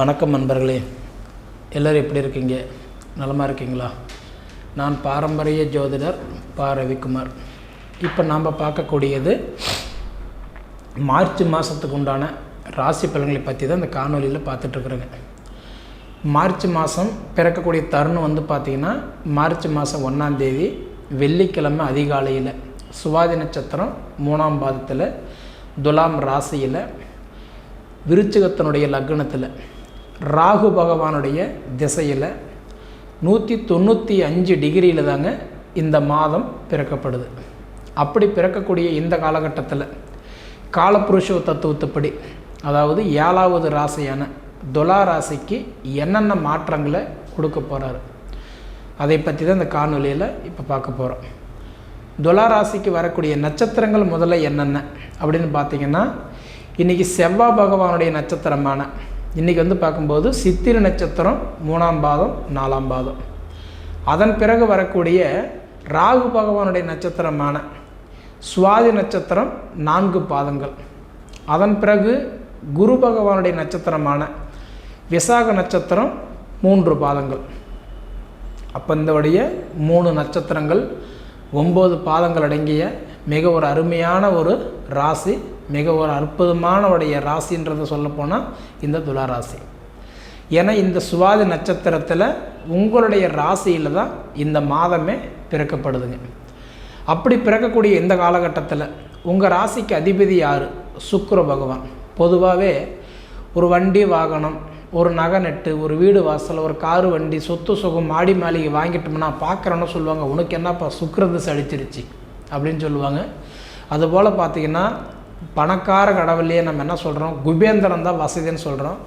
வணக்கம் நண்பர்களே. எல்லோரும் எப்படி இருக்கீங்க? நலமாக இருக்கீங்களா? நான் பாரம்பரிய ஜோதிடர் பா. ரவிக்குமார். இப்போ நாம் பார்க்கக்கூடியது மார்ச் மாதத்துக்கு உண்டான ராசி பலன்களை பற்றி தான் இந்த காணொலியில் பார்த்துட்ருக்குறேங்க மார்ச் மாதம் பிறக்கக்கூடிய தருணம் வந்து பார்த்திங்கன்னா மார்ச் மாதம் ஒன்றாந்தேதி வெள்ளிக்கிழமை அதிகாலையில் சுவாதி நட்சத்திரம் மூணாம் பாதத்தில் துலாம் ராசியில் விருச்சிகத்தினுடைய லக்னத்தில் ராகு பகவானுடைய திசையில் நூற்றி தொண்ணூற்றி அஞ்சு டிகிரியில் தாங்க இந்த மாதம் பிறக்கப்படுது. அப்படி பிறக்கக்கூடிய இந்த காலகட்டத்தில் காலப்புருஷ தத்துவத்துப்படி அதாவது ஏழாவது ராசியான துலா ராசிக்கு என்னென்ன மாற்றங்களை கொடுக்க போகிறாரு அதை பற்றி தான் இந்த காணொலியில் இப்போ பார்க்க போகிறோம் துலா ராசிக்கு வரக்கூடிய நட்சத்திரங்கள் முதல்ல என்னென்ன அப்படின்னு பார்த்தீங்கன்னா இன்றைக்கி செவ்வாய் பகவானுடைய நட்சத்திரமான இன்றைக்கி வந்து பார்க்கும்போது சித்திர நட்சத்திரம் மூணாம் பாதம் நாலாம் பாதம். அதன் பிறகு வரக்கூடிய ராகு பகவானுடைய நட்சத்திரமான சுவாதி நட்சத்திரம் நான்கு பாதங்கள். அதன் பிறகு குரு பகவானுடைய நட்சத்திரமான விசாக நட்சத்திரம் மூன்று பாதங்கள். அப்போ இந்தவுடைய மூணு நட்சத்திரங்கள் ஒம்பது பாதங்கள் அடங்கிய மிக ஒரு அருமையான ஒரு ராசி மிக ஒரு அற்புதமான உடைய ராசின்றதை சொல்லப்போனால் இந்த துலா ராசி. ஏன்னா இந்த சுவாதி நட்சத்திரத்தில் உங்களுடைய ராசியில் தான் இந்த மாதமே பிறக்கப்படுதுங்க. அப்படி பிறக்கக்கூடிய இந்த காலகட்டத்தில் உங்கள் ராசிக்கு அதிபதி யார்? சுக்கர பகவான். பொதுவாகவே ஒரு வண்டி வாகனம் ஒரு நகை நெட்டு ஒரு வீடு வாசல் ஒரு காரு வண்டி சொத்து சுகம் மாடி மாளிகை வாங்கிட்டோம்னா பார்க்குறோன்னு சொல்லுவாங்க. உனக்கு என்னப்பா சுக்கிரதசை அடிச்சிருச்சு? அப்படின்னு சொல்லுவாங்க. அதுபோல் பார்த்தீங்கன்னா பணக்கார கடவுளையே நம்ம என்ன சொல்கிறோம் குபேந்திரன் தான் வசதின்னு சொல்கிறோம்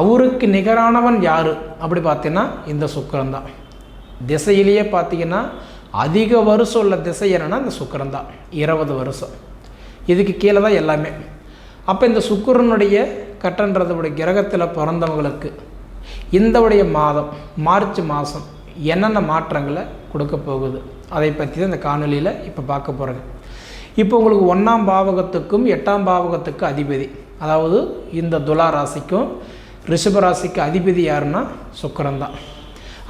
அவருக்கு நிகரானவன் யார்? அப்படி பார்த்தீங்கன்னா இந்த சுக்கரன் தான். திசையிலேயே பார்த்தீங்கன்னா அதிக வருஷம் உள்ள திசை என்னென்னா இந்த சுக்கரன் தான். இருபது வருஷம். இதுக்கு கீழே தான் எல்லாமே. அப்போ இந்த சுக்கரனுடைய கட்டன்றதுடைய கிரகத்தில் பிறந்தவங்களுக்கு இந்தவுடைய மாதம் மார்ச் மாதம் என்னென்ன மாற்றங்களை கொடுக்க போகுது? அதை பற்றி தான் இந்த காணொலியில் இப்போ பார்க்க போகிறேங்க இப்போ உங்களுக்கு ஒன்றாம் பாவகத்துக்கும் எட்டாம் பாவகத்துக்கு அதிபதி. அதாவது இந்த துலா ராசிக்கும் ரிஷப ராசிக்கு அதிபதி யாருன்னா சுக்கரன் தான்.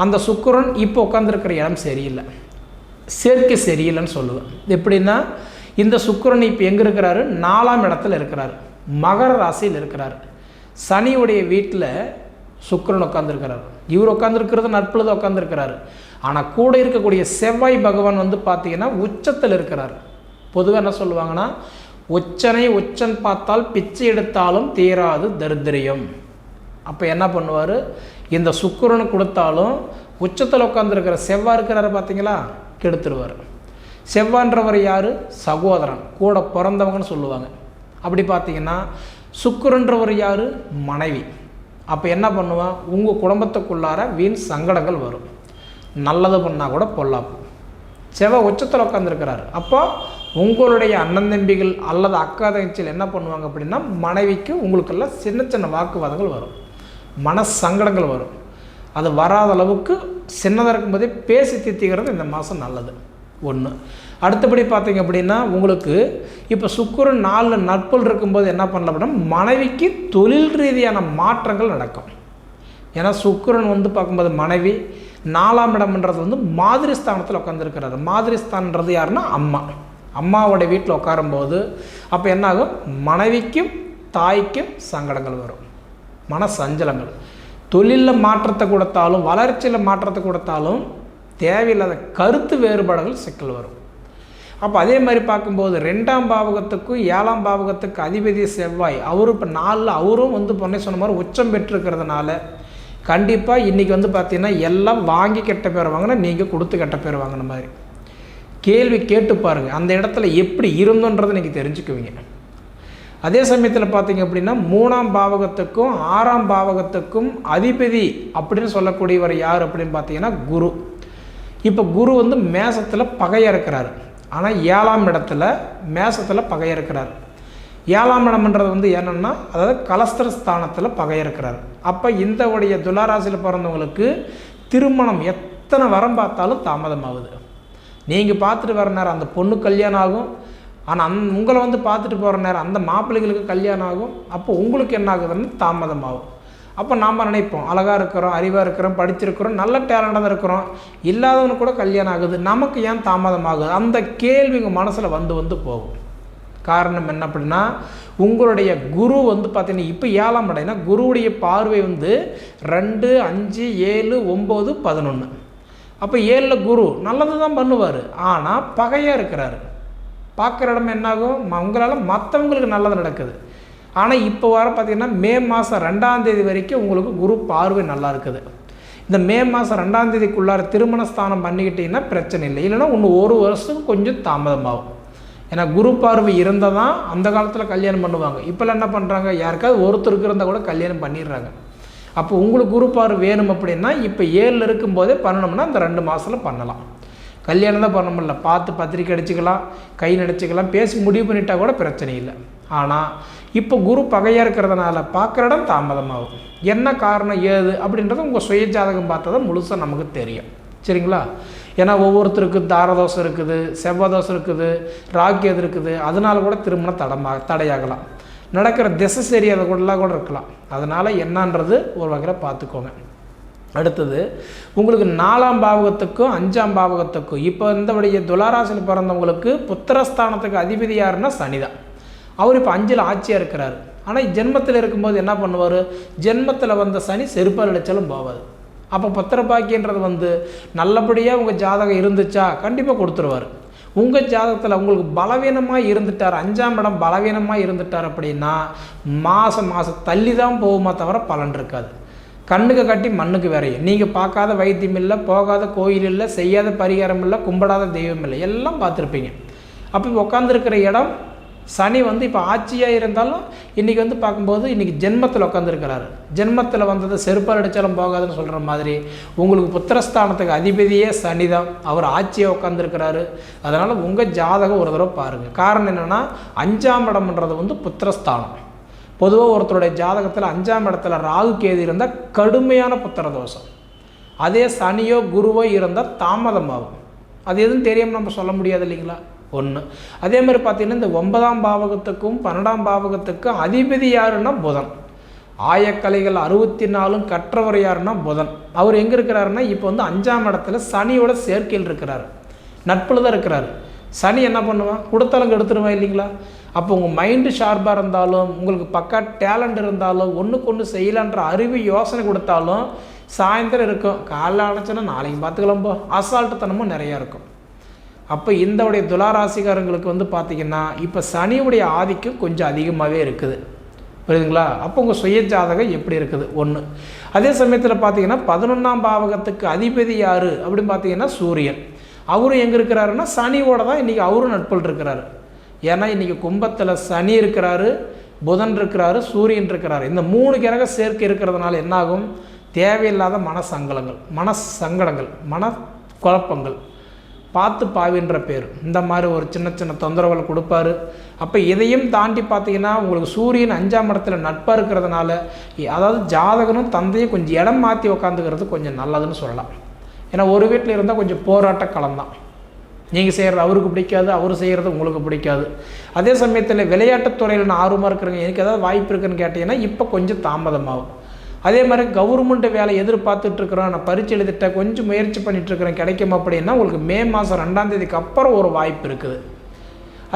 அந்த சுக்கரன் இப்போ உட்காந்துருக்கிற இடம் சரியில்லை. சேர்க்கை சரியில்லைன்னு சொல்லுவேன். எப்படின்னா இந்த சுக்கரன் இப்போ எங்கே இருக்கிறாரு? நாலாம் இடத்துல இருக்கிறாரு. மகர ராசியில் இருக்கிறாரு. சனியுடைய வீட்டில் சுக்கரன் உட்காந்துருக்கிறாரு இவர் உட்காந்துருக்கிறது நட்புல உட்காந்துருக்கிறாரு ஆனால் கூட இருக்கக்கூடிய செவ்வாய் பகவான் வந்து பார்த்தீங்கன்னா உச்சத்தில் இருக்கிறார். பொதுவாக என்ன சொல்லுவாங்கன்னா உச்சனை உச்சன் பார்த்தால் பிச்சை எடுத்தாலும் தீராது தரித்திரியம். அப்போ என்ன பண்ணுவார்? இந்த சுக்கரனு கொடுத்தாலும் உச்சத்தில் உட்காந்துருக்கிற செவ்வாய் இருக்கிறாரு பார்த்தீங்களா கெடுத்துருவார். செவ்வான்றவர் யார்? சகோதரன் கூட பிறந்தவங்கன்னு சொல்லுவாங்க. அப்படி பார்த்தீங்கன்னா சுக்கரன்றவர் யார்? மனைவி. அப்போ என்ன பண்ணுவான் உங்கள் குடும்பத்துக்குள்ளார வீண் சங்கடங்கள் வரும். நல்லது பண்ணால் கூட பொல்லாப்பு. செவ்வாய் உச்சத்தில் உட்காந்துருக்கிறாரு அப்போ உங்களுடைய அண்ணன் தம்பிகள் அல்லது அக்கா தங்கச்சியில் என்ன பண்ணுவாங்க அப்படின்னா மனைவிக்கு உங்களுக்கெல்லாம் சின்ன சின்ன வாக்குவாதங்கள் வரும். மன சங்கடங்கள் வரும். அது வராத அளவுக்கு சின்னதாக இருக்கும்போதே பேசி தித்திக்கிறது இந்த மாதம் நல்லது. ஒன்று அடுத்தபடி பார்த்தீங்க அப்படின்னா உங்களுக்கு இப்போ சுக்குரன் நாலு நட்புகள் இருக்கும்போது என்ன பண்ணல அப்படின்னா மனைவிக்கு தொழில் ரீதியான மாற்றங்கள் நடக்கும். ஏன்னா சுக்குரன் வந்து பார்க்கும்போது மனைவி நாலாம் இடம்ன்றது வந்து மாதிரி ஸ்தானத்தில் உட்காந்துருக்கிறாரு மாதிரி ஸ்தானன்றது யாருன்னா அம்மா. அம்மாவோட வீட்டில் உட்காரும்போது அப்போ என்னாகும்? மனைவிக்கும் தாய்க்கும் சங்கடங்கள் வரும். மன சஞ்சலங்கள் தொழிலில் மாற்றத்தை கொடுத்தாலும் வளர்ச்சியில் மாற்றத்தை கொடுத்தாலும் தேவையில்லாத கருத்து வேறுபாடுகள் சிக்கல் வரும். அப்போ அதே மாதிரி பார்க்கும்போது ரெண்டாம் பாவகத்துக்கும் ஏழாம் பாவகத்துக்கு அதிபதி செவ்வாய் அவரும் இப்போ நாலில் அவரும் வந்து பொண்ணை சொன்ன மாதிரி உச்சம் பெற்றிருக்கிறதுனால கண்டிப்பாக இன்றைக்கி வந்து பார்த்திங்கன்னா எல்லாம் வாங்கி கெட்ட பேர் வாங்கினா நீங்கள் கொடுத்து கெட்ட பேர் வாங்கின மாதிரி. கேள்வி கேட்டு பாருங்கள் அந்த இடத்துல எப்படி இருந்தோன்றதை நீங்கள் தெரிஞ்சுக்குவீங்க. அதே சமயத்தில் பார்த்தீங்க அப்படின்னா மூணாம் பாவகத்துக்கும் ஆறாம் பாவகத்துக்கும் அதிபதி அப்படின்னு சொல்லக்கூடியவர் யார் அப்படின்னு பார்த்தீங்கன்னா குரு. இப்போ குரு வந்து மேசத்தில் பகையாக இருக்கிறார் ஆனால் ஏழாம் இடத்துல மேசத்தில் பகையாக இருக்கிறார் ஏழாம் இடம்ன்றது வந்து என்னென்னா அதாவது கலஸ்தர ஸ்தானத்தில் பகையாக இருக்கிறார் அப்போ இந்த உடைய துளாராசியில் பிறந்தவங்களுக்கு திருமணம் எத்தனை வரம் பார்த்தாலும் தாமதமாகுது. நீங்கள் பார்த்துட்டு வர நேரம் அந்த பொண்ணு கல்யாணம் ஆகும். ஆனால் அந் உங்களை வந்து பார்த்துட்டு போகிற நேரம் அந்த மாப்பிள்ளைகளுக்கு கல்யாணம் ஆகும். அப்போ உங்களுக்கு என்ன ஆகுதுன்னு தாமதமாகும். அப்போ நாம் நினைப்போம் அழகாக இருக்கிறோம் அறிவாக இருக்கிறோம் படிச்சிருக்கிறோம் நல்ல டேலண்டாக இருக்கிறோம். இல்லாதவனுக்கு கூட கல்யாணம் ஆகுது. நமக்கு ஏன் தாமதம் ஆகுது அந்த கேள்வி உங்கள் மனசில் வந்து வந்து போகும். காரணம் என்ன அப்படின்னா உங்களுடைய குரு வந்து பார்த்தீங்கன்னா இப்போ ஏழாம் இடைனா குருவுடைய பார்வை வந்து ரெண்டு அஞ்சு ஏழு ஒம்பது பதினொன்று அப்போ ஏழில் குரு நல்லது தான் பண்ணுவார். ஆனால் பகையாக இருக்கிறாரு. பார்க்குற இடம் என்னாகும்? உங்களால் மற்றவங்களுக்கு நல்லது நடக்குது. ஆனால் இப்போ வர பார்த்திங்கன்னா மே மாதம் ரெண்டாம் தேதி வரைக்கும் உங்களுக்கு குரு பார்வை நல்லா இருக்குது. இந்த மே மாதம் ரெண்டாம் தேதிக்குள்ளார திருமண ஸ்தானம் பண்ணிக்கிட்டீங்கன்னா பிரச்சனை இல்லை. இல்லைன்னா இன்னும் ஒரு வருஷத்துக்கு கொஞ்சம் தாமதமாகும். ஏன்னா குரு பார்வை இருந்தால் தான் அந்த காலத்தில் கல்யாணம் பண்ணுவாங்க. இப்போல்லாம் என்ன பண்ணுறாங்க யாருக்காவது ஒருத்தருக்கு இருந்தால் கூட கல்யாணம் பண்ணிடுறாங்க. அப்போ உங்களுக்கு குருப்பார் வேணும் அப்படின்னா இப்போ ஏழில் இருக்கும்போதே பண்ணணும்னா அந்த ரெண்டு மாதத்தில் பண்ணலாம். கல்யாணம் தான் பண்ண முடியல பார்த்து பத்திரிக்கை அடிச்சுக்கலாம் கை நடிச்சுக்கலாம் பேசி முடிவு பண்ணிட்டா கூட பிரச்சனை இல்லை. ஆனால் இப்போ குரு பகையாக இருக்கிறதுனால பார்க்குற இடம் தாமதமாகும் என்ன காரணம் ஏது அப்படின்றது உங்கள் சுய ஜாதகம் பார்த்தா தான் முழுசாக நமக்கு தெரியும். சரிங்களா? ஏன்னா ஒவ்வொருத்தருக்கு தாரதோஷம் இருக்குது செவ்வதோஷம் இருக்குது ராக்கியது இருக்குது. அதனால கூட திருமணம் தடமா தடையாகலாம். நடக்கிற திசை சரியாத கூடலாம் கூட இருக்கலாம். அதனால் என்னன்றது ஒரு வகையில் பார்த்துக்கோங்க. அடுத்தது உங்களுக்கு நாலாம் பாவகத்துக்கும் அஞ்சாம் பாவகத்துக்கும் இப்போ இந்தபடிய துளாராசியில் பிறந்தவங்களுக்கு புத்திரஸ்தானத்துக்கு அதிபதி யாருன்னா சனிதான் அவர் இப்போ அஞ்சில் ஆட்சியாக இருக்கிறார். ஆனால் ஜென்மத்தில் இருக்கும்போது என்ன பண்ணுவார்? ஜென்மத்தில் வந்த சனி செருப்பால் அடித்தாலும் போவாது. அப்போ பத்திரப்பாக்கின்றது வந்து நல்லபடியாக உங்கள் ஜாதகம் இருந்துச்சா? கண்டிப்பாக கொடுத்துருவார். உங்கள் ஜாதகத்தில் உங்களுக்கு பலவீனமாக இருந்துட்டார் அஞ்சாம் இடம் பலவீனமாக இருந்துட்டார் அப்படின்னா மாதம் மாதம் தள்ளி தான் போகுமா தவிர பலன் இருக்காது. கண்ணுக்கு கட்டி மண்ணுக்கு விரையும் நீங்கள் பார்க்காத வைத்தியம் இல்லை போகாத கோயில் இல்லை செய்யாத பரிகாரம் இல்லை கும்பிடாத தெய்வம் இல்லை எல்லாம் பார்த்துருப்பீங்க. அப்போ உட்காந்துருக்கிற இடம் சனி வந்து இப்போ ஆட்சியாக இருந்தாலும் இன்றைக்கி வந்து பார்க்கும்போது இன்றைக்கி ஜென்மத்தில் உட்காந்துருக்கிறாரு ஜென்மத்தில் வந்தது செருப்பால் அடித்தாலும் போகாதுன்னு சொல்கிற மாதிரி உங்களுக்கு புத்திரஸ்தானத்துக்கு அதிபதியே சனி தான் அவர் ஆட்சியாக உட்காந்துருக்கிறாரு அதனால் உங்கள் ஜாதகம் ஒரு தடவை பாருங்கள் காரணம் என்னென்னா அஞ்சாம் இடம்ன்றது வந்து புத்திரஸ்தானம். பொதுவாக ஒருத்தருடைய ஜாதகத்தில் அஞ்சாம் இடத்துல ராகு கேது இருந்தால் கடுமையான புத்திர தோஷம் அதே சனியோ குருவோ இருந்தால் தாமதமாகும். அது எதுவும் தெரியாமல் நம்ம சொல்ல முடியாது இல்லைங்களா? ஒன்று அதே மாதிரி பார்த்தீங்கன்னா இந்த ஒன்பதாம் பாவகத்துக்கும் பன்னெண்டாம் பாவகத்துக்கும் அதிபதி யாருன்னா புதன். ஆயக்கலைகள் அறுபத்தி நாலும் கற்றவர் யாருன்னா புதன். அவர் எங்கே இருக்கிறாருன்னா இப்போ வந்து அஞ்சாம் இடத்துல சனியோட சேர்க்கையில் இருக்கிறார். நட்பில் தான் இருக்கிறாரு. சனி என்ன பண்ணுவான்? கொடுத்தாலும் எடுத்துருவான் இல்லைங்களா? அப்போ உங்கள் மைண்டு ஷார்ப்பாக இருந்தாலும் உங்களுக்கு பக்கா டேலண்ட் இருந்தாலும் ஒன்றுக்கு ஒன்று செய்யலான்ற அறிவு யோசனை கொடுத்தாலும் சாயந்தரம் இருக்கும். காலைல அணைச்சோன்னா நாளைக்கு பார்த்துக்கலாம் போ. அசால்ட்டுத்தனமும் நிறையா இருக்கும். அப்போ இந்தவுடைய துளாராசிக்காரங்களுக்கு வந்து பார்த்திங்கன்னா இப்போ சனியுடைய ஆதிக்கம் கொஞ்சம் அதிகமாகவே இருக்குது. புரியுதுங்களா? அப்போ உங்கள் சுய ஜாதகம் எப்படி இருக்குது? ஒன்று அதே சமயத்தில் பார்த்தீங்கன்னா பதினொன்றாம் பாவகத்துக்கு அதிபதி யார்? அப்படின்னு பார்த்தீங்கன்னா சூரியன். அவரும் எங்கே இருக்கிறாருன்னா சனியோட தான் இன்றைக்கி அவரும் நட்பல் இருக்கிறாரு. ஏன்னா இன்றைக்கி கும்பத்தில் சனி இருக்கிறாரு புதன் இருக்கிறாரு சூரியன் இருக்கிறாரு. இந்த மூணு கிரக சேர்க்கை இருக்கிறதுனால என்னாகும்? தேவையில்லாத மன சங்கடங்கள் மன சங்கடங்கள் மன குழப்பங்கள் பார்த்து பாவின்ற பேர். இந்த மாதிரி ஒரு சின்ன சின்ன தொந்தரவுகள் கொடுப்பாரு. அப்போ இதையும் தாண்டி பார்த்தீங்கன்னா உங்களுக்கு சூரியன் அஞ்சாம் இடத்துல நட்பாக இருக்கிறதுனால அதாவது ஜாதகனும் தந்தையும் கொஞ்சம் இடம் மாற்றி உக்காந்துக்கிறது கொஞ்சம் நல்லதுன்னு சொல்லலாம். ஏன்னா ஒரு வீட்டில் இருந்தால் கொஞ்சம் போராட்ட களம்தான். நீங்கள் செய்கிறது அவருக்கு பிடிக்காது அவர் செய்கிறது உங்களுக்கு பிடிக்காது. அதே சமயத்தில் விளையாட்டுத்துறையில் நான் ஆர்வமாக இருக்கிறேங்க. எனக்கு ஏதாவது வாய்ப்பு இருக்குன்னு கேட்டிங்கன்னா இப்போ கொஞ்சம் தாமதமாகும். அதே மாதிரி கவர்மெண்ட் வேலை எதிர்பார்த்துட்ருக்குறோம். நான் பரிச்சு எழுதிட்டேன் கொஞ்சம் முயற்சி பண்ணிட்டு கிடைக்குமா கிடைக்கும் அப்படின்னா உங்களுக்கு மே மாதம் ரெண்டாம் தேதிக்கு அப்புறம் ஒரு வாய்ப்பு இருக்குது.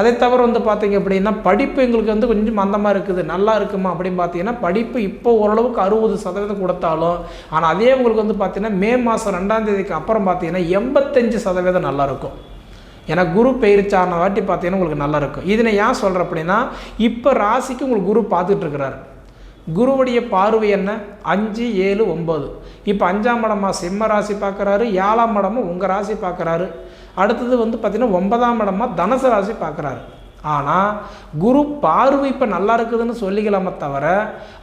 அதை தவிர வந்து பார்த்தீங்க அப்படின்னா படிப்பு எங்களுக்கு வந்து கொஞ்சம் மந்தமாக இருக்குது. நல்லா இருக்குமா அப்படின்னு பார்த்தீங்கன்னா படிப்பு இப்போ ஓரளவுக்கு அறுபது சதவீதம் கொடுத்தாலும் ஆனால் அதே உங்களுக்கு வந்து பார்த்தீங்கன்னா மே மாதம் ரெண்டாம் தேதிக்கு அப்புறம் பார்த்தீங்கன்னா எண்பத்தஞ்சு சதவீதம் நல்லாயிருக்கும் ஏன்னா குரு பெயர்ச்சான வாட்டி பார்த்தீங்கன்னா உங்களுக்கு நல்லா இருக்கும். இதை நான் ஏன் சொல்கிறேன் அப்படின்னா இப்போ ராசிக்கு உங்களுக்கு குரு பார்த்துட்டு இருக்கிறாரு குருவுடைய பார்வை என்ன? அஞ்சு ஏழு ஒம்பது இப்போ அஞ்சாம் இடமா சிம்ம ராசி பார்க்குறாரு ஏழாம் இடமா உங்கள் ராசி பார்க்குறாரு. அடுத்தது வந்து பார்த்திங்கன்னா ஒன்பதாம் இடமா தனுசு ராசி பார்க்குறாரு. ஆனால் குரு பார்வை இப்போ நல்லா இருக்குதுன்னு சொல்லிக்கலாமே தவிர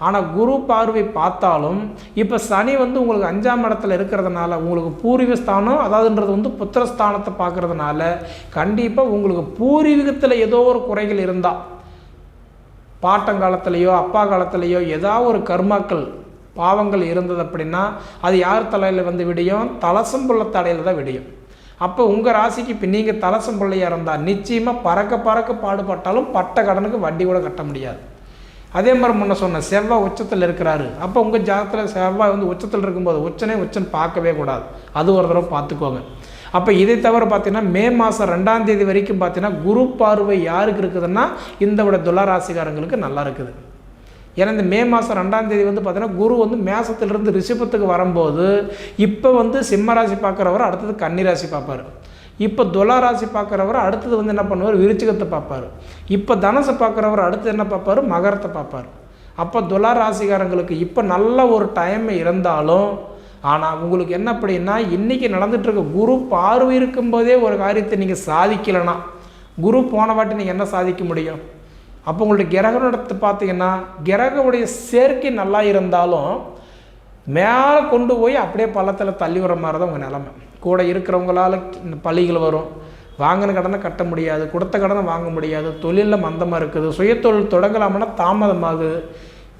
ஆனால் குரு பார்வை பார்த்தாலும் இப்போ சனி வந்து உங்களுக்கு அஞ்சாம் இடத்துல இருக்கிறதுனால உங்களுக்கு பூர்வீக ஸ்தானம் அதாவதுன்றது வந்து புத்திரஸ்தானத்தை பார்க்குறதுனால கண்டிப்பாக உங்களுக்கு பூர்வீகத்தில் ஏதோ ஒரு குறைகள் இருந்தால் பாட்டங்காலத்திலேயோ அப்பா காலத்திலேயோ ஏதாவது ஒரு கர்மாக்கள் பாவங்கள் இருந்தது அப்படின்னா அது யார் தலையில் வந்து விடியும்? தலசம்புள்ள தடையில் தான் விடியும். அப்போ உங்கள் ராசிக்கு இப்போ நீங்கள் தலசம்புள்ளையாக இருந்தால் நிச்சயமாக பறக்க பறக்க பாடுபட்டாலும் பட்ட கடனுக்கு வட்டி கூட கட்ட முடியாது. அதே மாதிரி முன்ன சொன்ன செவ்வாய் உச்சத்தில் இருக்கிறாரு. அப்போ உங்கள் ஜாதகத்தில் செவ்வாய் வந்து உச்சத்தில் இருக்கும்போது உச்சனே உச்சன் பார்க்கவே கூடாது. அது ஒரு தடவை பார்த்துக்கோங்க. அப்போ இதை தவிர பார்த்தீங்கன்னா மே மாதம் ரெண்டாம் தேதி வரைக்கும் பார்த்தீங்கன்னா குரு பார்வை யாருக்கு இருக்குதுன்னா இந்த விட துளராசிக்காரங்களுக்கு நல்லா இருக்குது. ஏன்னா இந்த மே மாதம் ரெண்டாம் தேதி வந்து பார்த்தீங்கன்னா குரு வந்து மேசத்திலிருந்து ரிஷபத்துக்கு வரும்போது இப்போ வந்து சிம்ம ராசி பார்க்குறவர் அடுத்தது கன்னி ராசி பார்ப்பார் இப்போ துலா ராசி பார்க்குறவர் அடுத்தது வந்து என்ன பண்ணுவார்? விருச்சிகத்தை பார்ப்பார் இப்போ தனுசை பார்க்குறவர் அடுத்து என்ன பார்ப்பார் மகரத்தை பார்ப்பார் அப்போ துலா ராசிக்காரங்களுக்கு இப்போ நல்ல ஒரு டைம் இருந்தாலும் ஆனால் உங்களுக்கு என்ன அப்படின்னா இன்றைக்கி நடந்துகிட்ருக்க குரு பார்வை இருக்கும்போதே ஒரு காரியத்தை நீங்கள் சாதிக்கலைன்னா குரு போன வாட்டி நீங்கள் என்ன சாதிக்க முடியும்? அப்போ உங்களுடைய கிரக நடத்து பார்த்தீங்கன்னா கிரகவுடைய சேர்க்கை நல்லா இருந்தாலும் மேலே கொண்டு போய் அப்படியே பள்ளத்தில் தள்ளி வர மாதிரி தான் உங்கள் நிலமை. கூட இருக்கிறவங்களால பள்ளிகள் வரும். வாங்கின கடனை கட்ட முடியாது. கொடுத்த கடனை வாங்க முடியாது. தொழிலில் மந்தமாக இருக்குது. சுயத்தொழில் தொடங்கலாம்னா தாமதமாகுது.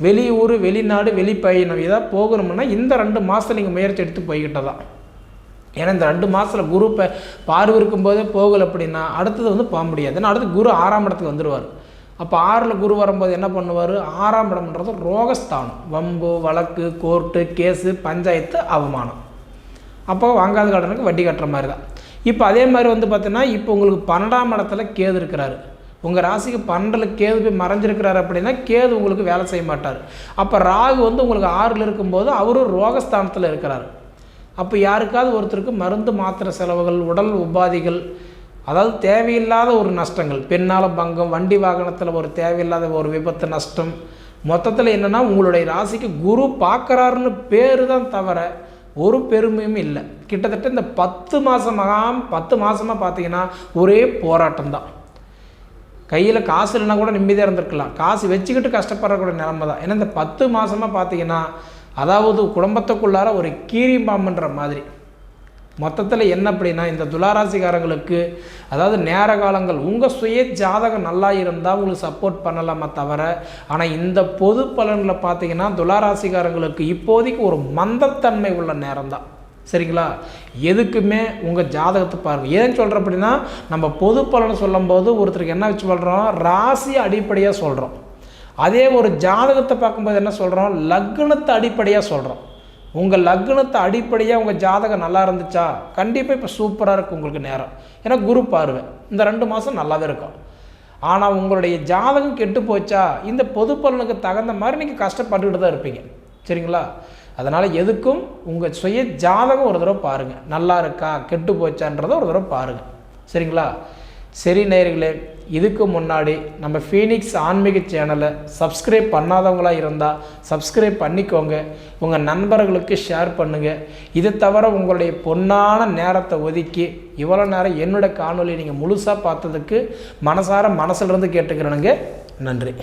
வெளியூர் வெளிநாடு வெளிப்பயணம் இதாக போகணும்னா இந்த ரெண்டு மாதம் நீங்கள் முயற்சி எடுத்து போய்கிட்ட தான் ஏன்னா இந்த ரெண்டு மாதத்தில் குரு இப்போ பார்வை இருக்கும்போதே போகலை அப்படின்னா அடுத்தது வந்து போக முடியாது. ஏன்னா அடுத்து குரு ஆறாம் இடத்துக்கு வந்துடுவார் அப்போ ஆறில் குரு வரும்போது என்ன பண்ணுவார்? ஆறாம் இடம்ன்றது ரோகஸ்தானம். வம்பு வழக்கு கோர்ட்டு கேஸு பஞ்சாயத்து அவமானம். அப்போ வாங்காத கடனுக்கு வட்டி கட்டுற மாதிரி தான் இப்போ அதே மாதிரி வந்து பார்த்தீங்கன்னா இப்போ உங்களுக்கு பன்னெண்டாம் இடத்துல கேது இருக்கிறாரு. உங்கள் ராசிக்கு பன்னெண்டில் கேது போய் மறைஞ்சிருக்கிறாரு அப்படின்னா கேது உங்களுக்கு வேலை செய்ய மாட்டார். அப்போ ராகு வந்து உங்களுக்கு ஆறில் இருக்கும்போது அவரும் ரோகஸ்தானத்தில் இருக்கிறார். அப்போ யாருக்காவது ஒருத்தருக்கு மருந்து மாத்திரை செலவுகள் உடல் உபாதிகள் அதாவது தேவையில்லாத ஒரு நஷ்டங்கள் பெண்ணால் பங்கம் வண்டி வாகனத்தில் ஒரு தேவையில்லாத ஒரு விபத்து நஷ்டம் மொத்தத்தில் என்னென்னா உங்களுடைய ராசிக்கு குரு பார்க்குறாருன்னு பேர் தான் தவிர ஒரு பெருமையும் இல்லை. கிட்டத்தட்ட இந்த பத்து மாதமாக பத்து மாதமாக பார்த்தீங்கன்னா ஒரே போராட்டம் தான் கையில் காசு இல்லைனா கூட நிம்மதியாக இருந்திருக்கலாம். காசு வச்சுக்கிட்டு கஷ்டப்படுறக்கூடிய நிலமை தான். ஏன்னா இந்த பத்து மாதமாக பார்த்தீங்கன்னா அதாவது குடும்பத்துக்குள்ளார ஒரு கீரி பாம்புன்ற மாதிரி. மொத்தத்தில் என்ன அப்படின்னா இந்த துளாராசிக்காரங்களுக்கு அதாவது நேர காலங்கள் உங்கள் சுய ஜாதகம் நல்லா இருந்தால் உங்களுக்கு சப்போர்ட் பண்ணலாமா தவிர ஆனால் இந்த பொது பலனில் பார்த்தீங்கன்னா துளாராசிக்காரங்களுக்கு இப்போதைக்கு ஒரு மந்தத்தன்மை உள்ள நேரம் தான். சரிங்களா? எதுக்குமே உங்கள் ஜாதகத்தை பாருங்கள் ஏன் சொல்கிற அப்படின்னா நம்ம பொது பலனை சொல்லும்போது ஒருத்தருக்கு என்ன வச்சு சொல்கிறோம் ராசி அடிப்படையாக சொல்கிறோம் அதே ஒரு ஜாதகத்தை பார்க்கும்போது என்ன சொல்கிறோம் லக்னத்தை அடிப்படையாக சொல்கிறோம் உங்கள் லக்னத்தை அடிப்படையாக உங்கள் ஜாதகம் நல்லா இருந்துச்சா? கண்டிப்பாக இப்போ சூப்பராக இருக்கும் உங்களுக்கு நேரம். ஏன்னா குரு பார்வை. இந்த ரெண்டு மாதம் நல்லாவே இருக்கும். ஆனால் உங்களுடைய ஜாதகம் கெட்டு போச்சா? இந்த பொது பலனுக்கு தகுந்த மாதிரி நீங்கள் கஷ்டப்பட்டுக்கிட்டு தான் இருப்பீங்க. சரிங்களா? அதனால் எதுக்கும் உங்கள் சுய ஜாதகம் ஒரு தடவை பாருங்கள் நல்லா இருக்கா? கெட்டு போச்சான்றதை ஒரு தடவை பாருங்கள் சரிங்களா? சரி நேர்களே இதுக்கு முன்னாடி நம்ம ஃபீனிக்ஸ் ஆன்மீக சேனலை சப்ஸ்கிரைப் பண்ணாதவங்களாக இருந்தால் சப்ஸ்கிரைப் பண்ணிக்கோங்க. உங்கள் நண்பர்களுக்கு ஷேர் பண்ணுங்கள் இதை தவிர உங்களுடைய பொன்னான நேரத்தை ஒதுக்கி இவ்வளோ நேரம் என்னோடய காணொலியை நீங்கள் முழுசாக பார்த்ததுக்கு மனசார மனசுலேருந்து கேட்டுக்கிறேனுங்க. நன்றி.